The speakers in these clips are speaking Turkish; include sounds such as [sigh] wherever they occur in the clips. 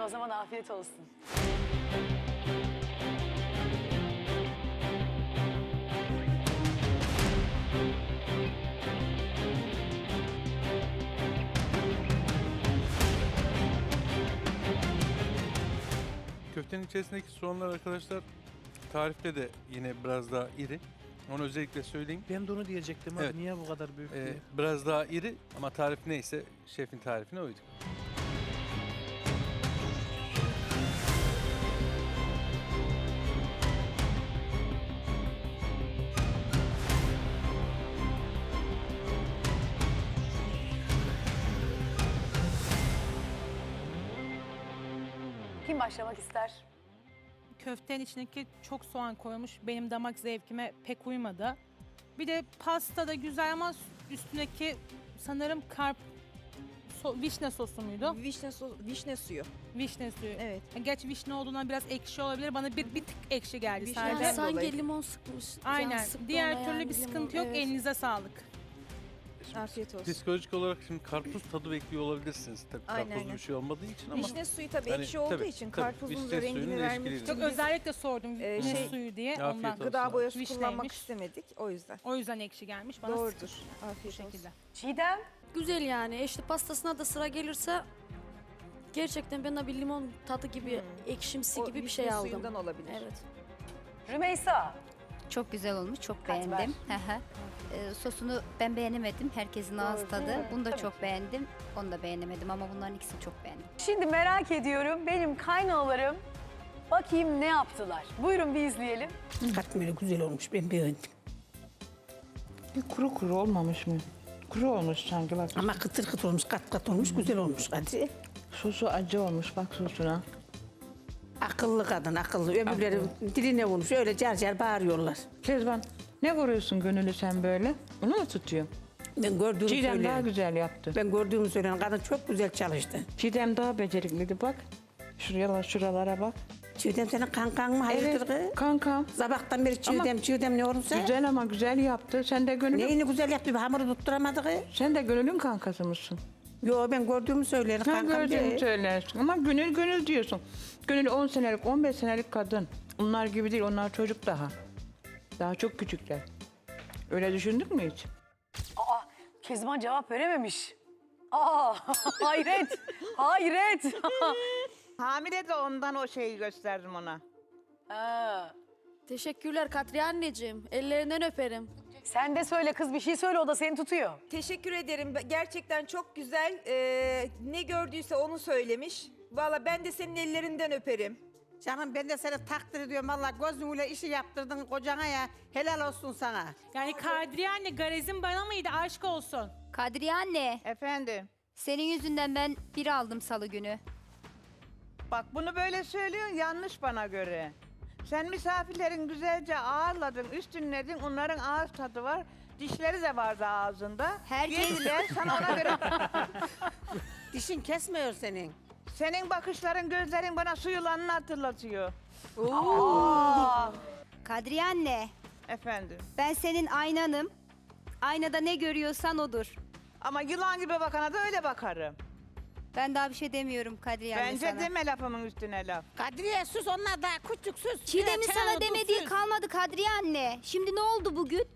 o zaman afiyet olsun. Köftenin içerisindeki soğanlar arkadaşlar tarifte de yine biraz daha iri. Onu özellikle söyleyeyim. Ben de onu diyecektim abi. Evet. Niye bu kadar büyük Ee, diye. biraz daha iri ama tarif neyse şefin tarifine uyduk. Kim başlamak ister? köftenin içindeki çok soğan koyulmuş. Benim damak zevkime pek uymadı. Bir de pasta da güzel ama üstündeki sanırım karp so- vişne sosu muydu? Vişne, so- vişne suyu. Vişne suyu. Evet. Gerçi vişne olduğundan biraz ekşi olabilir. Bana bir, bir tık ekşi geldi Vişne sadece. Neden sanki dolayı? limon sıkmış. Aynen. Diğer türlü yani bir limon, sıkıntı yok. evet. Elinize sağlık. Afiyet olsun. Psikolojik olarak şimdi karpuz tadı bekliyor olabilirsiniz. Tabii Aynen, karpuzlu aynen. bir şey olmadığı için ama Vişne suyu tabii Yani ekşi olduğu tabii, için tabii. karpuzun Vişne da rengini suyunun vermek ilişkili. için Çok biz özellikle sordum Ee, ne şey- suyu diye Afiyet ondan. olsun. gıda boyası Vişneymiş. kullanmak istemedik o yüzden. O yüzden ekşi gelmiş. Bana Doğrudur. bu Afiyet olsun. şekilde. Çiğdem? Güzel yani. İşte pastasına da sıra gelirse gerçekten ben de bir limon tadı gibi Hmm. ekşimsi O gibi bir vişne şey aldım. suyundan olabilir. Evet. Rümeysa? Çok güzel olmuş, çok Katmer. beğendim. Ee, sosunu ben beğenemedim, herkesin ağız tadı. Bunu da çok beğendim, onu da beğenemedim ama bunların ikisini çok beğendim. Şimdi merak ediyorum benim kaynanalarım bakayım ne yaptılar. Buyurun bir izleyelim. Katmeri güzel olmuş ben beğendim. Bir kuru kuru olmamış mı? Kuru olmuş sanki bak. Ama kıtır kıtır olmuş kat kat olmuş güzel olmuş hadi. Sosu acı olmuş bak sosuna. Akıllı kadın akıllı öbürleri diline vurmuş öyle car car bağırıyorlar. Kezban ne vuruyorsun gönüllü sen böyle? Bunu mu tutuyor? Ben gördüğümü Çiğdem daha güzel yaptı. Ben gördüğümü söylerim kadın çok güzel çalıştı. Çiğdem daha becerikliydi bak. Şuraya şuralara bak. Çiğdem senin kankan mı hayırdır kız? Kankam. Sabahtan beri Çiğdem Çiğdem ne olursa. Güzel ama güzel yaptı. Sen de gönüllü. Neyini güzel yaptı bir hamuru tutturamadı kız. Sen de gönülün kankası mısın? Yo ben gördüğümü söylerim Sen kankam gördüğünü söylersin. Ama gönül gönül diyorsun. Gönül 10 senelik 15 senelik kadın. Onlar gibi değil onlar çocuk daha. Daha çok küçükler. Öyle düşündün mü hiç? Aa Kezban cevap verememiş. Aa [laughs] hayret. hayret. [laughs] Hamile de ondan o şeyi gösterdim ona. Ha. Teşekkürler Kadriye anneciğim. Ellerinden öperim. Sen de söyle kız bir şey söyle o da seni tutuyor. Teşekkür ederim. Gerçekten çok güzel. Ee, ne gördüyse onu söylemiş. Valla ben de senin ellerinden öperim. Canım ben de seni takdir ediyorum valla gözünle işi yaptırdın kocana ya helal olsun sana. Yani Kadriye anne garezin bana mıydı? Aşk olsun. Kadriye anne, Efendim. senin yüzünden ben bir aldım salı günü. Bak bunu böyle söylüyorsun yanlış bana göre. Sen misafirlerin güzelce ağırladın, üstünledin. Onların ağız tadı var. Dişleri de vardı ağzında. Herkes- Yediler sana ona göre. [laughs] Dişin kesmiyor senin. Senin bakışların, gözlerin bana su yılanını hatırlatıyor. Kadriye anne, Efendim. ben senin aynanım. Aynada ne görüyorsan odur. Ama yılan gibi bakana da öyle bakarım. Ben daha bir şey demiyorum Kadriye anne Bence sana. deme lafımın üstüne laf. Kadriye sus onlar da küçük sus. Çiğdem'in sana çayını demediği kalmadı Kadriye anne. Şimdi ne oldu bugün?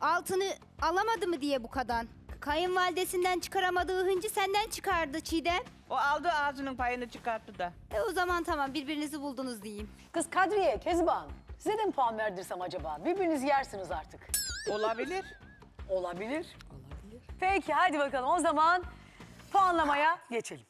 Altını alamadı mı diye bu kadar. Kayınvalidesinden çıkaramadığı hıncı senden çıkardı Çiğdem. O aldı ağzının payını çıkarttı da. E o zaman tamam birbirinizi buldunuz diyeyim. Kız Kadriye, Kezban size de mi puan verdirsem acaba? Birbirinizi yersiniz artık. Olabilir. Olabilir. Olabilir. Peki hadi bakalım o zaman puanlamaya geçelim.